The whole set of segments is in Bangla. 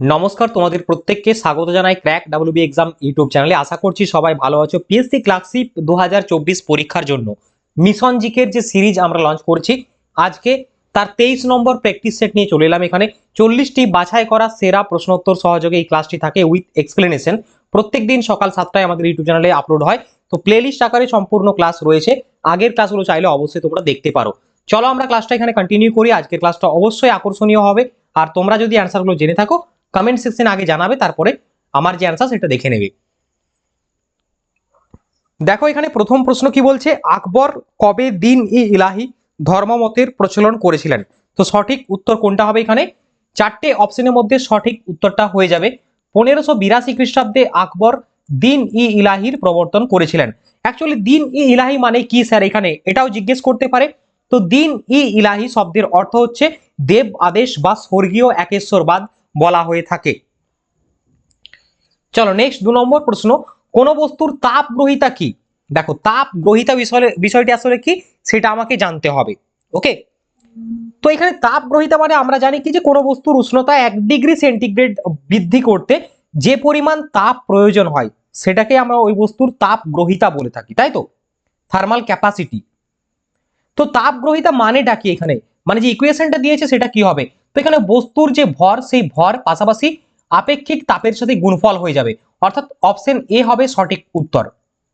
নমস্কার, তোমাদের প্রত্যেককে স্বাগত জানাই ক্র্যাক ডাব্লিউবি এক্সাম ইউটিউব চ্যানেলে। আশা করছি সবাই ভালো আছো। পিএসসি ক্লার্কশিপ দু পরীক্ষার জন্য মিশন জিকের যে সিরিজ আমরা লঞ্চ করছি, আজকে তার তেইশ নম্বর প্র্যাকটিস সেট নিয়ে চলে এলাম এখানে। চল্লিশটি বাছাই করা সেরা প্রশ্নোত্তর সহযোগে এই ক্লাসটি থাকে উইথ এক্সপ্লেনেশন প্রত্যেক দিন সকাল সাতটায় আমাদের ইউটিউব চ্যানেলে আপলোড হয়। তো প্লেলিস্ট আকারে সম্পূর্ণ ক্লাস রয়েছে। আগের ক্লাসগুলো চাইলে অবশ্যই তোমরা দেখতে পারো। চলো আমরা ক্লাসটা এখানে কন্টিনিউ করি। আজকের ক্লাসটা অবশ্যই আকর্ষণীয় হবে। আর তোমরা যদি অ্যান্সারগুলো জেনে থাকো কমেন্ট সেকশন আগে জানাবে, তারপরে আমার যে অ্যান্সার সেটা দেখে নেবে। দেখো এখানে প্রথম প্রশ্ন কি বলছে? আকবর কবে দিন ই ইলাহি ধর্মমতের প্রচলন করেছিলেন? তো সঠিক উত্তর কোনটা হবে এখানে? চারটে অপশনের মধ্যে সঠিক উত্তরটা হয়ে যাবে। পনেরোশো বিরাশি খ্রিস্টাব্দে আকবর দিন ই ইলাহির প্রবর্তন করেছিলেন। অ্যাকচুয়ালি দিন ই ইলাহি মানে কি স্যার এখানে? এটাও জিজ্ঞেস করতে পারে। তো দিন ই ইলাহি শব্দের অর্থ হচ্ছে দেব আদেশ বা স্বর্গীয় একেশ্বরবাদ। বলা হয়ে থাকে। চলো নেক্সট দু নম্বর প্রশ্ন, কোন বস্তুর তাপ গ্রহিতা কি? দেখো তাপ গ্রহিতা বিষয়, বিষয়টি আসলে কি? সেটা আমাকে জানতে হবে ওকে তো এখানে তাপ গ্রহিতা মানে আমরা জানি কি যে কোনো বস্তুর উষ্ণতা এক ডিগ্রি সেন্টিগ্রেড বৃদ্ধি করতে যে পরিমাণ তাপ প্রয়োজন হয় সেটাকে আমরা ওই বস্তুর তাপ গ্রহিতা বলে থাকি, তাই তো? থার্মাল ক্যাপাসিটি তো তাপ গ্রহিতা মানেটা কি এখানে? মানে যে ইকুয়েশনটা দিয়েছে সেটা কি হবে? তো এখানে বস্তুর যে ভর, সেই ভর পাশাপাশি আপেক্ষিক তাপের সাথে গুণফল হয়ে যাবে। অর্থাৎ অপশন এ হবে সঠিক উত্তর।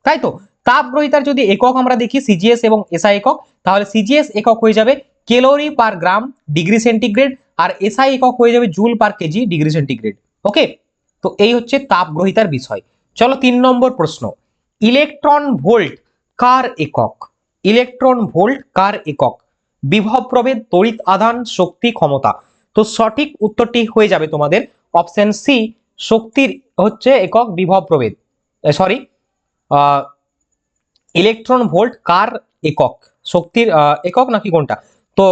তাই তো? তাপ গ্রহিতার যদি একক আমরা দেখি সিজিএস এবং এসআই একক, তাহলে সিজিএস একক হয়ে যাবে calorie per gram degree centigrade আর এসআই একক হয়ে যাবে joule per kg degree centigrade okay তো এই হচ্ছে তাপ গ্রহিতার বিষয়। চলো তিন নম্বর প্রশ্ন। ইলেকট্রন ভোল্ট কার একক? ইলেকট্রন ভোল্ট কার একক? বিভব প্রভেদ, তড়িৎ আধান, শক্তি, ক্ষমতা। তো সঠিক উত্তরটি হয়ে যাবে তোমাদের। অপশন সি শক্তির হচ্ছে একক বিভব প্রভেদ। সরি ইলেকট্রন ভোল্ট কার একক? শক্তির একক নাকি কোনটা? তো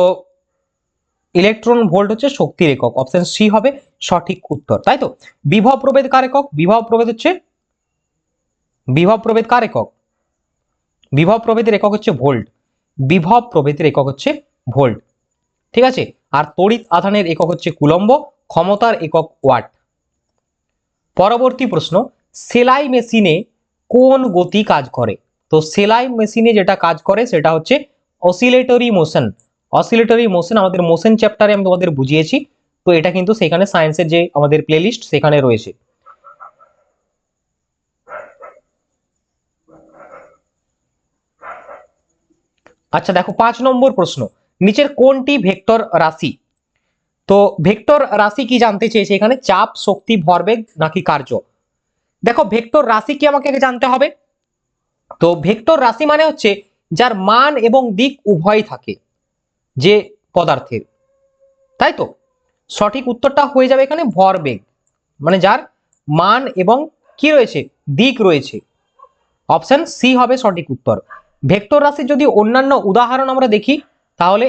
ইলেকট্রন ভোল্ট হচ্ছে শক্তির একক। অপশন সি হবে সঠিক উত্তর, তাই তো? বিভব প্রভেদ কার একক? বিভব প্রভেদ হচ্ছে, বিভব প্রভেদ কার একক? বিভব প্রভেদের একক হচ্ছে ভোল্ট বিভব প্রভেদের একক হচ্ছে ভোল্ট ঠিক আছে? আর তড়িৎ আধানের একক হচ্ছে কুলম্ব, ক্ষমতার একক ওয়াট। পরবর্তী প্রশ্ন, সেলাই মেশিনে কোন গতি কাজ করে? তো সেলাই মেশিনে যেটা কাজ করে সেটা হচ্ছে অসিলেটরি মোশন। অসিলেটরি মোশন আমাদের মোশন চ্যাপ্টারে আমি তোমাদের বুঝিয়েছি, তো এটা কিন্তু সেখানে সায়েন্সের যে আমাদের প্লেলিস্ট সেখানে রয়েছে। আচ্ছা দেখো, পাঁচ নম্বর প্রশ্ন। নিচের কোনটি ভেক্টর রাশি? তো ভেক্টর রাশি কি জানতে চেয়েছে? এখানে চাপ, শক্তি, ভরবেগ নাকি কার্য? দেখো, ভেক্টর রাশি কি আমাকে জানতে হবে? তো ভেক্টর রাশি মানে হচ্ছে যার মান এবং দিক উভয়ই থাকে যে পদার্থের। তাই তো? সঠিক উত্তরটা হয়ে যাবে এখানে ভরবেগ। মানে যার মান এবং কি রয়েছে? দিক রয়েছে। অপশন সি হবে সঠিক উত্তর। ভেক্টর রাশির যদি অন্যান্য উদাহরণ আমরা দেখি তাহলে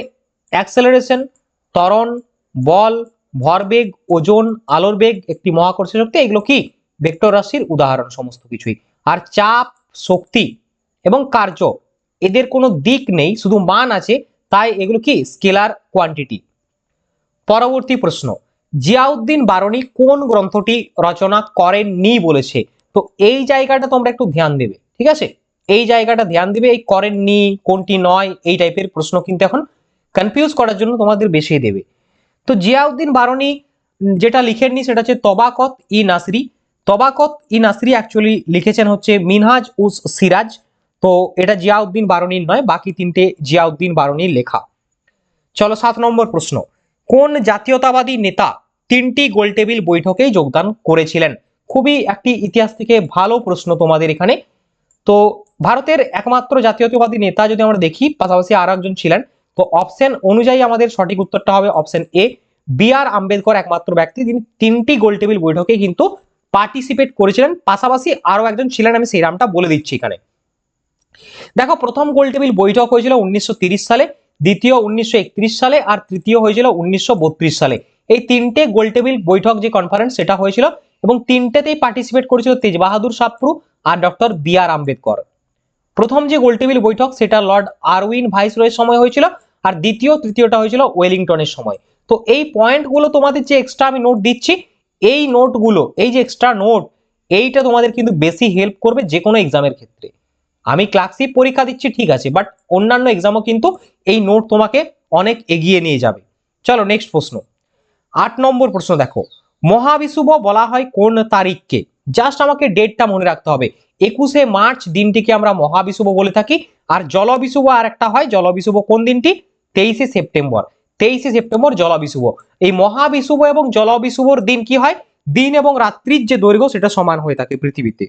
অ্যাক্সেলারেশন ত্বরণ, বল, ভরবেগ, ওজন, আলোর বেগ, একটি মহাকর্ষ শক্তি, এগুলো কি? ভেক্টর রাশির উদাহরণ সমস্ত কিছুই। আর চাপ, শক্তি এবং কার্য, এদের কোনো দিক নেই, শুধু মান আছে, তাই এগুলো কি? স্কেলার কোয়ান্টিটি পরবর্তী প্রশ্ন, জিয়াউদ্দিন বারণী কোন গ্রন্থটি রচনা করেননি বলেছে? তো এই জায়গাটা তোমরা একটু ধ্যান দেবে, ঠিক আছে? এই জায়গাটা ধ্যান দিবে এই করেননি কোনটি নয় এই টাইপের প্রশ্ন কিন্তু এখন কনফিউজ করার জন্য তোমাদের বেশি দেবে। তো জিয়াউদ্দিন উম, যেটা লিখেননি সেটা হচ্ছে তবাকত ই নাসরি। তবাকত ই নাসরি অ্যাকচুয়ালি লিখেছেন হচ্ছে মিনহাজ উস সিরাজ। তো এটা জিয়াউদ্দিন বারণীর নয় বাকি তিনটে জিয়াউদ্দিন বারণীর লেখা। চলো সাত নম্বর প্রশ্ন। কোন জাতীয়তাবাদী নেতা তিনটি গোলটেবিল বৈঠকেই যোগদান করেছিলেন? খুবই একটি ইতিহাস থেকে ভালো প্রশ্ন তোমাদের এখানে। তো ভারতের একমাত্র জাতীয়তাবাদী নেতা যদি আমরা দেখি, পাশাপাশি আর একজন ছিলেন, তো অপশন অনুযায়ী আমাদের সঠিক উত্তরটা হবে option A B R Ambedkar একমাত্র ব্যক্তি। তিনি তিনটি গোলটেবিল বৈঠকে কিন্তু পার্টিসিপেট করেছিলেন, পাশাপাশি আরও একজন ছিলেন, আমি সেই নামটা বলে দিচ্ছি এখানে। দেখো, প্রথম গোলটেবিল বৈঠক হয়েছিল উনিশশো সালে, দ্বিতীয় উনিশশো একত্রিশ সালে, আর তৃতীয় হয়েছিল উনিশশো বত্রিশ সালে। এই তিনটে গোলটেবিল বৈঠক যে কনফারেন্স সেটা হয়েছিল এবং তিনটেতেই পার্টিসিপেট করেছিল তেজ বাহাদুর সাপ্রু আর ডক্টর বি আর আম্বেদকর। প্রথম যে গোলটেবিল বৈঠক, সেটা লর্ড আরউইন ভাইস ভাইসরয়ের সময় হয়েছিল আর দ্বিতীয়, তৃতীয়টা হয়েছিল ওয়েলিংটনের সময়। তো এই পয়েন্টগুলো তোমাদের যে এক্সট্রা আমি নোট দিচ্ছি, এই নোটগুলো এই যে এক্সট্রা নোট এইটা তোমাদের কিন্তু বেশি হেল্প করবে যে কোনো এক্সামের ক্ষেত্রে। আমি ক্লাসিক পরীক্ষা দিচ্ছি, ঠিক আছে বাট অন্যান্য এক্সামও কিন্তু এই নোট তোমাকে অনেক এগিয়ে নিয়ে যাবে। চলো নেক্সট প্রশ্ন। আট নম্বর প্রশ্ন দেখো। মহাবিষুব বলা হয় কোন তারিখকে? জাস্ট আমাকে ডেটটা মনে রাখতে হবে। একুশে মার্চ দিনটিকে আমরা মহাবিষুব বলে থাকি। আর জলবিষুব আর একটা হয়, জলবিষুব কোন দিনটি? তেইশে সেপ্টেম্বর। তেইশে সেপ্টেম্বর জলবিষুব। এই মহাবিষুব এবং জলবিষুবর দিন কি হয়? দিন এবং রাত্রির যে দৈর্ঘ্য, সেটা সমান হয়ে থাকে পৃথিবীতে।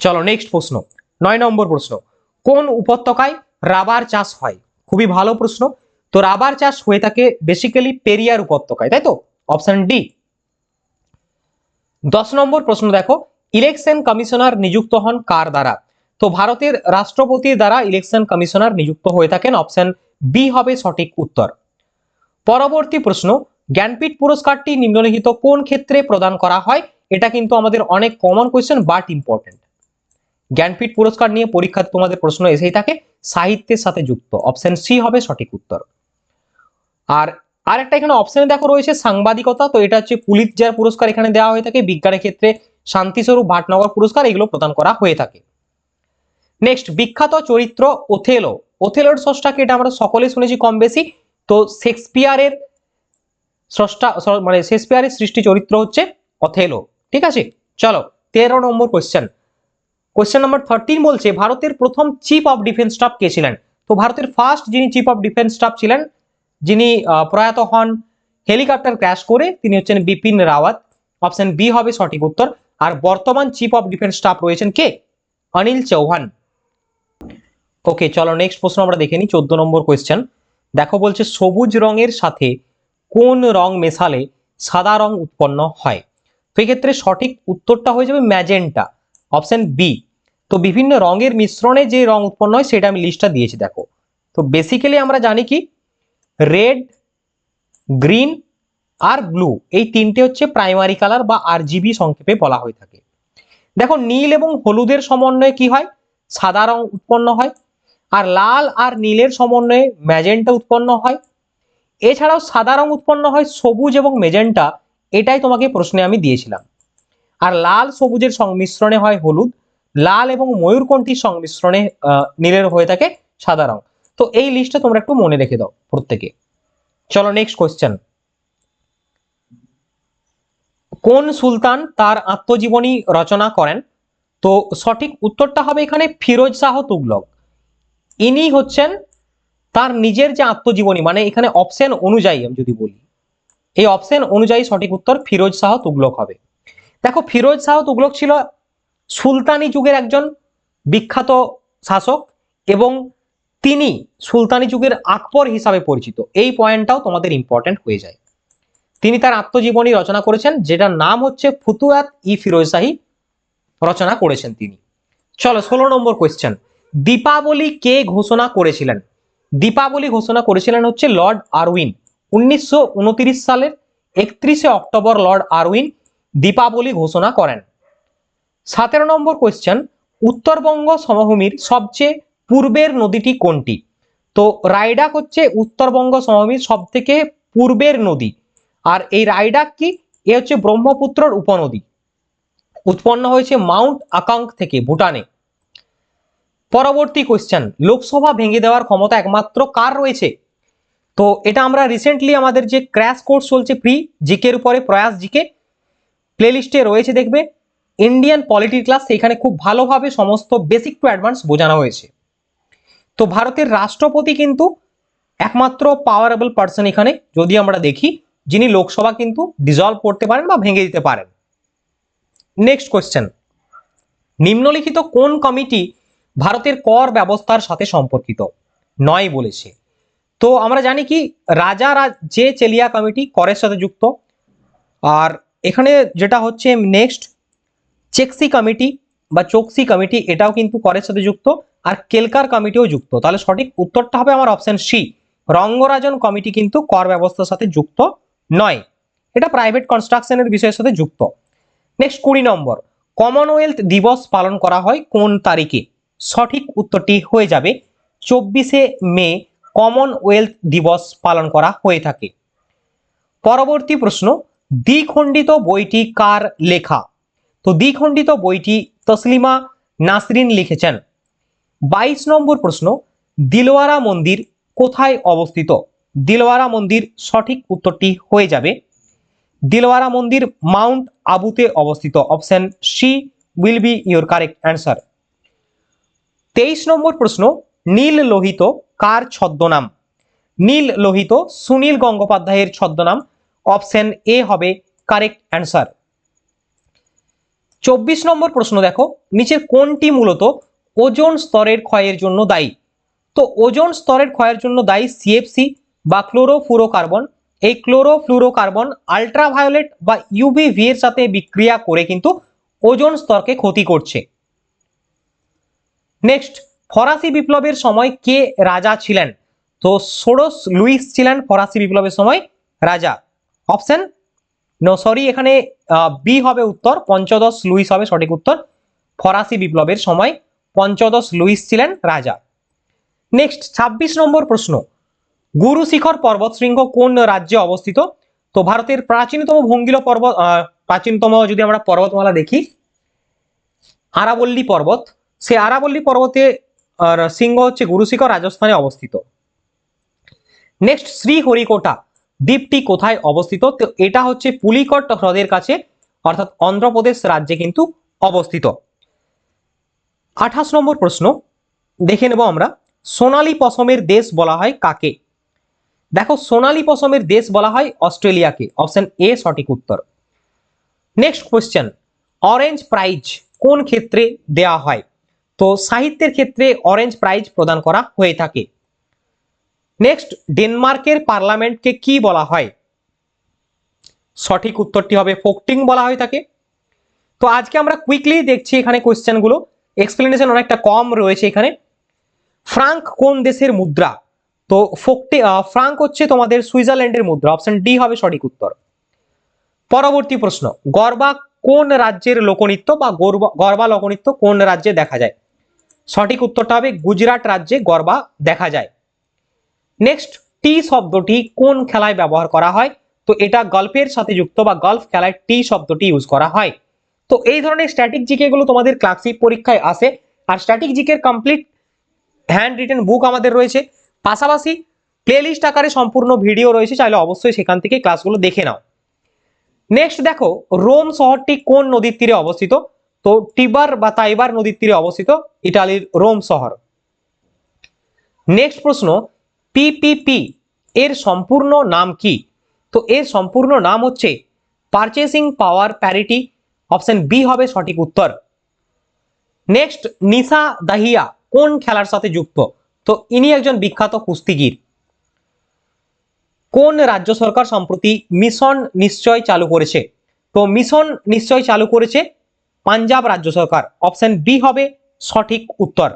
চলো নেক্সট প্রশ্ন। নয় নম্বর প্রশ্ন। কোন উপত্যকায় রাবার চাষ হয়? খুবই ভালো প্রশ্ন। তো রাবার চাষ হয়ে থাকে বেসিক্যালি পেরিয়ার উপত্যকায়, তাই তো? অপশন ডি দশ নম্বর প্রশ্ন দেখো ইলেকশন কমিশনার নিযুক্ত হন কার দ্বারা? তো ভারতের রাষ্ট্রপতির দ্বারা ইলেকশন কমিশনার নিযুক্ত হয়ে থাকেন অপশন বি হবে সঠিক উত্তর। পরবর্তী প্রশ্ন, জ্ঞানপীঠ পুরস্কারটি নিম্নলিখিত কোন ক্ষেত্রে প্রদান করা হয়? এটা কিন্তু আমাদের অনেক common question but important Jnanpith পুরস্কার নিয়ে পরীক্ষাতে তোমাদের প্রশ্ন এসেই থাকে, সাহিত্যের সাথে যুক্ত। অপশন সি হবে সঠিক উত্তর। আর আরেকটা এখানে অপশানে দেখো রয়েছে সাংবাদিকতা, তো এটা হচ্ছে পুলিৎজার পুরস্কার এখানে দেওয়া হয়ে থাকে, বিজ্ঞানের ক্ষেত্রে শান্তিস্বরূপ, ভাটনগর পুরস্কার, এগুলো প্রদান করা হয়ে থাকে। নেক্সট বিখ্যাত চরিত্র ওথেলো। ওথেলোর স্রষ্টাকে এটা আমরা সকলে শুনেছি কম বেশি। তো শেক্সপিয়ারের স্রষ্টা মানে শেক্সপিয়ারের সৃষ্টি চরিত্র হচ্ছে অথেলো ঠিক আছে? চলো, তেরো number question question number thirteen বলছে, ভারতের প্রথম চিফ অফ ডিফেন্স স্টাফ কে ছিলেন? তো ভারতের ফার্স্ট যিনি চিফ অফ ডিফেন্স স্টাফ ছিলেন যিনি প্রয়াত হন, হেলিকপ্টার ক্র্যাশ করে তিনি হচ্ছেন বিপিন রাওয়াত। অপশন বি হবে সঠিক উত্তর। আর বর্তমান চিফ অফ ডিফেন্স স্টাফ রয়েছেন কে? অনিল চৌহান। ওকে চলো নেক্সট প্রশ্ন আমরা দেখে নিই, চোদ্দ নম্বর কোয়েশ্চেন দেখো বলছে, সবুজ রঙের সাথে কোন রং মেশালে সাদা রং উৎপন্ন হয়? তো এক্ষেত্রে সঠিক উত্তরটা হয়ে যাবে ম্যাজেন্টা। অপশন বি তো বিভিন্ন রঙের মিশ্রণে যে রং উৎপন্ন হয়, সেটা আমি লিস্টটা দিয়েছি, দেখো। তো বেসিক্যালি আমরা জানি কি রেড গ্রিন আর ব্লু এই তিনটে হচ্ছে প্রাইমারি কালার বা আরজিবি সংক্ষেপে বলা হয়ে থাকে। দেখো নীল এবং হলুদের সমন্বয়ে কি হয়? সাদা রং উৎপন্ন হয় আর লাল আর নীলের সমন্বয়ে ম্যাজেন্টা উৎপন্ন হয়। এছাড়াও সাদা রং উৎপন্ন হয় সবুজ এবং মেজেন্টা এটাই তোমাকে প্রশ্নে আমি দিয়েছিলাম। আর লাল সবুজের সংমিশ্রণে হয় হলুদ, লাল এবং ময়ূরকণ্ঠীর সংমিশ্রণে নীলের হয়ে থাকে সাদা রং। তো এই লিস্টটা তোমরা একটু মনে রেখে দাও প্রত্যেকে। চলো নেক্সট কোয়েশ্চেন কোন সুলতান তার আত্মজীবনী রচনা করেন? তো সঠিক উত্তরটা হবে এখানে ফিরোজ শাহ তুগলক। ইনি হচ্ছেন তার নিজের যে আত্মজীবনী মানে এখানে অপশন অনুযায়ী আমি যদি বলি, এই অপশন অনুযায়ী সঠিক উত্তর ফিরোজ শাহ তুগলক হবে। দেখো, ফিরোজ শাহ তুগলক ছিল সুলতানি যুগের একজন বিখ্যাত শাসক এবং তিনি সুলতানি যুগের আকবর হিসাবে পরিচিত। এই পয়েন্টটাও তোমাদের ইম্পর্টেন্ট হয়ে যায়। তিনি তার আত্মজীবনী রচনা করেছেন, যেটার নাম হচ্ছে ফুতুয়াত ই ফিরোজ শাহী রচনা করেছেন তিনি। চলো, ষোলো নম্বর কোয়েশ্চেন দীপাবলি কে ঘোষণা করেছিলেন? দীপাবলি ঘোষণা করেছিলেন হচ্ছে লর্ড আরউইন। উনিশশো উনত্রিশ সালের একত্রিশে অক্টোবর লর্ড আরউইন দীপাবলি ঘোষণা করেন। সতেরো নম্বর কোয়েশ্চেন উত্তরবঙ্গ সমভূমির সবচেয়ে পূর্বের নদীটি কোনটি? তো রাইডাক হচ্ছে উত্তরবঙ্গ সমভূমির সব থেকে পূর্বের নদী। আর এই রাইডাক কি? এ হচ্ছে ব্রহ্মপুত্রর উপনদী। উৎপন্ন হয়েছে মাউন্ট আকাঙ্ক থেকে ভুটানে। পরবর্তী কোয়েশ্চেন লোকসভা ভেঙে দেওয়ার ক্ষমতা একমাত্র কার রয়েছে? তো এটা আমরা রিসেন্টলি আমাদের যে ক্র্যাশ কোর্স চলছে প্রি জিকের উপরে প্রয়াস জিকে প্লেলিস্টে রয়েছে দেখবে। ইন্ডিয়ান পলিটি ক্লাস সেখানে খুব ভালোভাবে সমস্ত বেসিক টু অ্যাডভান্স বোঝানো হয়েছে। তো ভারতের রাষ্ট্রপতি কিন্তু একমাত্র পাওয়ারেবল পার্সন এখানে, যদি আমরা দেখি, যিনি লোকসভা কিন্তু ডিজলভ করতে পারেন বা ভেঙে দিতে পারেন। নেক্সট কোয়েশ্চেন নিম্নলিখিত কোন কমিটি ভারতের কর ব্যবস্থার সাথে সম্পর্কিত? নয় বলেছে। তো আমরা জানি কি, রাজা যে চেলিয়া কমিটি করের সাথে যুক্ত। আর এখানে যেটা হচ্ছে নেক্সট চেকসি কমিটি বা চোকসি কমিটি এটাও কিন্তু করের সাথে যুক্ত, আর কেলকার কমিটিও যুক্ত। তাহলে সঠিক উত্তরটা হবে আমার অপশন সি রঙ্গরাজন কমিটি কিন্তু কর ব্যবস্থার সাথে যুক্ত নয়। এটা প্রাইভেট কনস্ট্রাকশনের বিষয়ের সাথে যুক্ত। নেক্সট কুড়ি নম্বর কমনওয়েলথ দিবস পালন করা হয় কোন তারিখে? সঠিক উত্তরটি হয়ে যাবে চব্বিশে মে কমনওয়েলথ দিবস পালন করা হয়ে থাকে। পরবর্তী প্রশ্ন, দ্বিখণ্ডিত বইটি কার লেখা? তো দ্বিখণ্ডিত বইটি তসলিমা নাসরিন লিখেছেন। বাইশ নম্বর প্রশ্ন, দিলওয়ারা মন্দির কোথায় অবস্থিত? দিলওয়ারা মন্দির সঠিক উত্তরটি হয়ে যাবে। দিলওয়ারা মন্দির মাউন্ট আবুতে অবস্থিত। Option C will be your correct answer তেইশ নম্বর প্রশ্ন, নীল লোহিত কার ছদ্মনাম? নীল লোহিত সুনীল গঙ্গোপাধ্যায়ের ছদ্মনাম। অপশন এ হবে কারেক্ট অ্যান্সার চব্বিশ নম্বর প্রশ্ন দেখো, নিচের কোনটি মূলত ওজোন স্তরের ক্ষয়ের জন্য দায়ী? তো ওজোন স্তরের ক্ষয়ের জন্য দায়ী সিএফসি বা ক্লোরোফ্লুরোকার্বন এই ক্লোরোফ্লুরোকার্বন আল্ট্রাভায়োলেট বা ইউভিভি এর সাথে বিক্রিয়া করে কিন্তু ওজোন স্তরকে ক্ষতি করছে। নেক্সট ফরাসি বিপ্লবের সময় কে রাজা ছিলেন? তো ষোড়শ লুইস ছিলেন ফরাসি বিপ্লবের সময় রাজা। অপশন নো সরি এখানে বি হবে উত্তর, পঞ্চদশ লুইস হবে সঠিক উত্তর। ফরাসি বিপ্লবের সময় পঞ্চদশ লুইস ছিলেন রাজা। নেক্সট ছাব্বিশ নম্বর প্রশ্ন। গুরু শিখর পর্বত শৃঙ্গ কোন রাজ্যে অবস্থিত? তো ভারতের প্রাচীনতম ভঙ্গিল পর্বত প্রাচীনতম যদি আমরা পর্বতমালা দেখি, আরাবল্লী পর্বত। সে আরাবল্লী পর্বতে সিংহ হচ্ছে গুরুশিখর রাজস্থানে অবস্থিত। নেক্সট শ্রীহরিকোটা দ্বীপটি কোথায় অবস্থিত? তো এটা হচ্ছে পুলিকট হ্রদের কাছে, অর্থাৎ অন্ধ্রপ্রদেশ রাজ্যে কিন্তু অবস্থিত। আঠাশ নম্বর প্রশ্ন, দেখে নেব আমরা, সোনালী পশমের দেশ বলা হয় কাকে? দেখো, সোনালী পশমের দেশ বলা হয় অস্ট্রেলিয়াকে। অপশন এ, সঠিক উত্তর। নেক্সট কোয়েশ্চেন অরেঞ্জ প্রাইজ কোন ক্ষেত্রে দেয়া হয়? তো সাহিত্যের ক্ষেত্রে অরেঞ্জ প্রাইজ প্রদান করা হয়ে থাকে। নেক্সট ডেনমার্কের পার্লামেন্টকে কি বলা হয়? সঠিক উত্তরটি হবে ফোকটিং বলা হয় থাকে তো আজকে আমরা কুইকলি দেখছি এখানে কোয়েশ্চেনগুলো এক্সপ্লেনেশন অনেকটা কম রয়েছে এখানে। ফ্রাঙ্ক কোন দেশের মুদ্রা? তো ফোকটি ফ্রাঙ্ক হচ্ছে তোমাদের সুইজারল্যান্ডের মুদ্রা। অপশন ডি হবে সঠিক উত্তর। পরবর্তী প্রশ্ন, গরবা কোন রাজ্যের লোকনৃত্য বা গরবা লোকনৃত্য কোন রাজ্যে দেখা যায়? সঠিক উত্তরটা হবে গুজরাট রাজ্যে গরবা দেখা যায়। নেক্সট টি শব্দটি কোন খেলায় ব্যবহার করা হয়? তো এটা গল্ফের সাথে যুক্ত বা গল্ফ খেলায় টি শব্দটি ইউজ করা হয়। তো এই ধরনের স্ট্যাটিক জিকে গুলো তোমাদের ক্লাসিক পরীক্ষায় আসে। আর স্ট্যাটিক জিকের কমপ্লিট হ্যান্ড রিটেন বুক আমাদের রয়েছে। পাশাপাশি প্লেলিস্ট আকারে সম্পূর্ণ ভিডিও রয়েছে, চাইলে অবশ্যই সেখান থেকে ক্লাসগুলো দেখে নাও। নেক্সট দেখো রোম শহরটি কোন নদীর তীরে অবস্থিত? তো টিবার বা তাইবার নদীর তীরে অবস্থিত, ইটালির রোম শহর। নেক্সট প্রশ্ন পিপিপি এর সম্পূর্ণ নাম কি? তো এর সম্পূর্ণ নাম হচ্ছে purchasing power parity option B হবে সঠিক উত্তর। নেক্সট নিশা দাহিয়া কোন খেলার সাথে যুক্ত? তো ইনি একজন বিখ্যাত কুস্তিগির। কোন রাজ্য সরকার সম্প্রতি মিশন নিশ্চয় চালু করেছে? তো মিশন নিশ্চয় চালু করেছে পাঞ্জাব রাজ্য সরকার। অপশন বি হবে সঠিক উত্তর।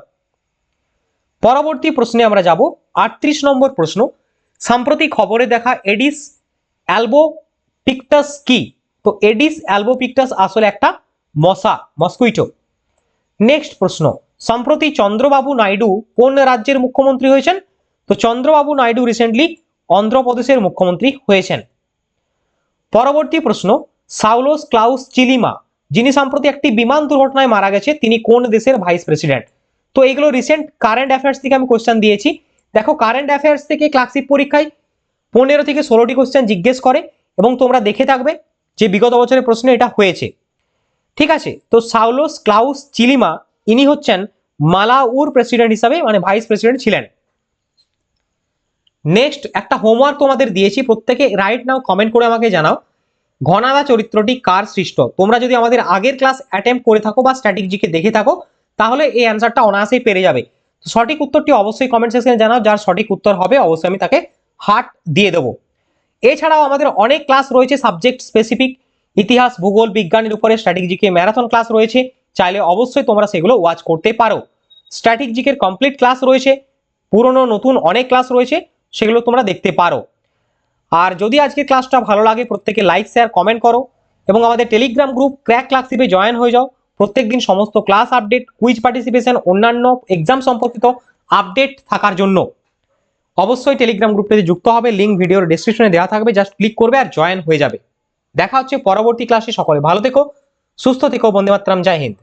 পরবর্তী প্রশ্নে আমরা যাব আটত্রিশ নম্বর প্রশ্ন, সাম্প্রতিক খবরে দেখা এডিস অ্যালবো অ্যালবোপিকটাস কি? তো এডিস অ্যালবোপিকটাস আসলে একটা মশা, মস্কুইটো। নেক্সট প্রশ্ন, সম্প্রতি চন্দ্রবাবু নাইডু কোন রাজ্যের মুখ্যমন্ত্রী হয়েছেন? তো চন্দ্রবাবু নাইডু রিসেন্টলি অন্ধ্রপ্রদেশের মুখ্যমন্ত্রী হয়েছেন। পরবর্তী প্রশ্ন সাউলোস ক্লাউস চিলিমা, যিনি সম্প্রতি একটি বিমান দুর্ঘটনায় মারা গেছে, তিনি কোন দেশের ভাইস প্রেসিডেন্ট তো এইগুলো রিসেন্ট কারেন্ট অ্যাফেয়ার্স থেকে আমি কোশ্চেন দিয়েছি। দেখো কারেন্ট অ্যাফেয়ার্স থেকে ক্লাসিক পরীক্ষায় পনেরো থেকে ষোলোটি কোশ্চেন জিজ্ঞেস করে এবং তোমরা দেখে থাকবে যে বিগত বছরের প্রশ্নে এটা হয়েছে। ঠিক আছে? তো সাউলোস ক্লাউস চিলিমা ইনি হচ্ছেন মালাউর প্রেসিডেন্ট হিসাবে মানে ভাইস প্রেসিডেন্ট ছিলেন। নেক্সট একটা হোমওয়ার্ক তোমাদের দিয়েছি প্রত্যেকে রাইট নাও কমেন্ট করে আমাকে জানাও। ঘনাদা চরিত্রটি কার সৃষ্ট? তোমরা যদি আমাদের আগের ক্লাস অ্যাটেম্প করে থাকো বা স্ট্র্যাটেজিকে দেখে থাকো, তাহলে এই অ্যান্সারটা অনায়াসেই পেরে যাবে। সঠিক উত্তরটি অবশ্যই কমেন্ট সেকশনে জানাও। যার সঠিক উত্তর হবে, অবশ্যই আমি তাকে হার্ট দিয়ে দেবো। এছাড়াও আমাদের অনেক ক্লাস রয়েছে সাবজেক্ট স্পেসিফিক ইতিহাস, ভূগোল, বিজ্ঞানের উপরে স্ট্র্যাটেজিকে ম্যারাথন ক্লাস রয়েছে। চাইলে অবশ্যই তোমরা সেগুলো ওয়াচ করতে পারো। স্ট্র্যাটেজিকের কমপ্লিট ক্লাস রয়েছে। পুরনো, নতুন অনেক ক্লাস রয়েছে। সেগুলো তোমরা দেখতে পারো। আর যদি আজকে ক্লাসটা ভালো লাগে, প্রত্যেকে লাইক শেয়ার কমেন্ট করো। এবং আমাদের টেলিগ্রাম গ্রুপ ক্র্যাক ক্লাসিপে জয়েন হয়ে যাও। প্রত্যেকদিন সমস্ত ক্লাস আপডেট কুইজ পার্টিসিপেশন অন্যান্য এক্সাম সম্পর্কিত আপডেট থাকার জন্য। অবশ্যই টেলিগ্রাম গ্রুপটিতে যুক্ত হবে লিঙ্ক ভিডিওর ডিসক্রিপশনে দেওয়া থাকবে জাস্ট ক্লিক করবে আর জয়েন হয়ে যাবে। দেখা হচ্ছে পরবর্তী ক্লাসে সকলে ভালো থেকো, সুস্থ থেকো বন্দে মাতরম জয় হিন্দ।